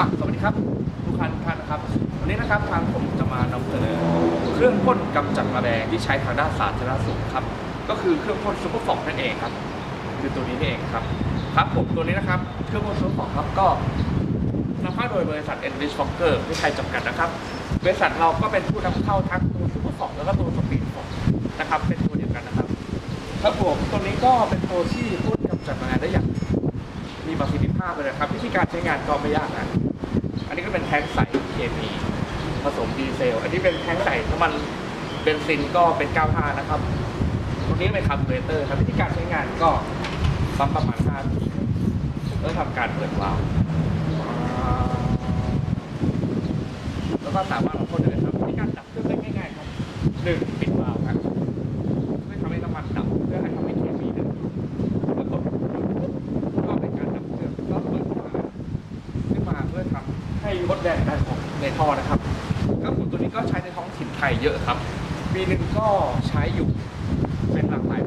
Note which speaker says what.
Speaker 1: ครับทุกท่านท่านนะครับวันนี้นะครับทางผมจะมานำเสนอเครื่องพ่นกำจัดแมลงที่ใช้ทางด้านสาธารณสุขครับก็คือเครื่องพ่นซูเปอร์ฟอกนั่นเองครับ คือตัวนี้นี่เองครับครับผมตัวนี้นะครับเครื่องพ่นซูเปอร์ฟอกครับก็นำเข้าโดยบริษัท Enrich Fokker ที่ไทยจำกัดนะครับ บริษัทเราก็เป็นผู้นำเข้าทั้งตัวซูเปอร์ฟอกแล้วก็ตัวสปีดฟอกนะครับเป็นตัวเดียวกันนะครับครับผมตัวนี้ก็เป็นตัวที่พ่นกำจัดแมลงได้อย่างมีประสิทธิภาพเลยนะครับ วิธีการใช้งานก็ไม่ยากนะ็เป็นแท้งใส่เคมีผสมดีเซล อันนี้เป็นแท้งใส่น้ำมันเบนซินก็เป็น 95 นะครับตรงนี้เป็นคาร์บูเรเตอร์ครับวิธีการใช้งานก็ปั๊มประมาณ5ทีแล้วทำการเปิดวาล์วแล้วก็สามารถมาพ่นได้เลยครับวิธีการดับเครื่องได้ง่ายๆครับหนึ่งปิดวาล์วครับเพื่อทำให้น้ำมันดับเพื่อให้ทำให้เคมีเดินแล้วกดก็เป็นการดับเครื่องก็เปิดฝาขึ้นมาเพื่อทำ ให้มดแดงได้ของในท่อนะครับก็ผมตัวนี้ก็ใช้ในท้องถิ่นไทยเยอะครับปีหนึ่งก็ใช้อยู่เป็นหลากหลาย